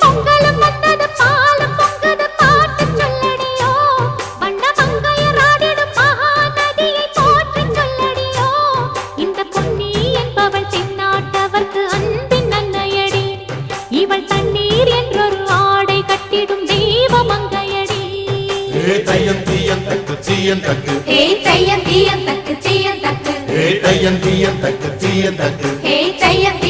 பொங்கலும் வந்தது தையம் தக்கு தக்கு. ஹே தையம் தீயம் தக்கு தக்கு. ஏ தக்கு ஹே தையம்